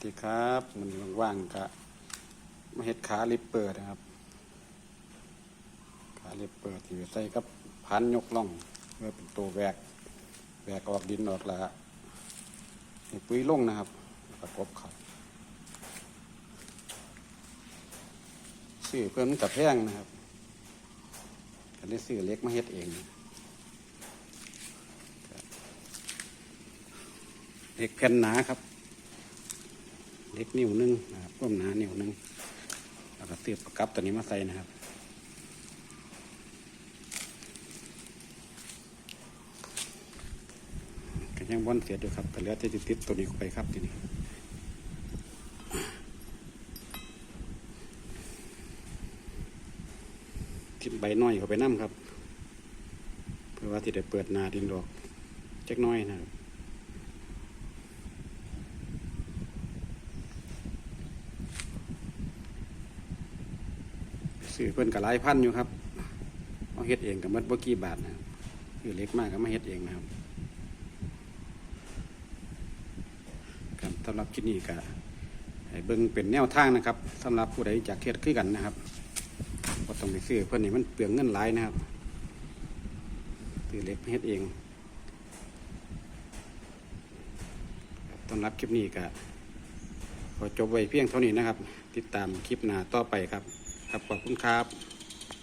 สดีครับมันว่างๆกะมาเฮ็ดขาลิปเปิดนะครับ ขาลิปเปิดที่ใส่กับพันยกล่องเพื่อเป็นตัวแวกแวกออกดินออกละปุ๋ยลงนะครับประกบเขาซื้อเพิ่มกับแพงนะครับก็ได้ซื้อเล็กมาเฮ็ดเองเล็กแผ่นหนาครับ เล็กนิ้วหนึงนะครับก้มหนานิ้วหนึงแล้วก็เสียบประกับตัวนี้มาใส่นะครับก็ยังบอนเสียอยู่ครับก็เหลือจะติดตัวนี้ไปครับทีนี้ทิมใบน้อยเข้าไปน้ำครับ เพื่อว่าที่ได้เปิดนาดินดอกจักหน้อยนะครับ ซื้อเพิ่นกับหลายพันอยู่ครับเอาเฮ็ดเองกับมัดบ่กี่บาทนะครับคือเล็กมากก็มาเฮ็ดเองนะครับครับสำหรับคลิปนี้ก็ให้เบิ่งเป็นแนวทางนะครับสำหรับผู้ใดอยากเฮ็ดคือกันนะครับก็ต้องไปซื้อเพิ่นนี่มันเปลืองเงินหลายนะครับซื้อเล็กมาเฮ็ดเองครับสำหรับคลิปนี้ก็ขอจบไว้เพียงเท่านี้นะครับ ติดตามคลิปหน้าต่อไปครับ ครับขอบคุณครับ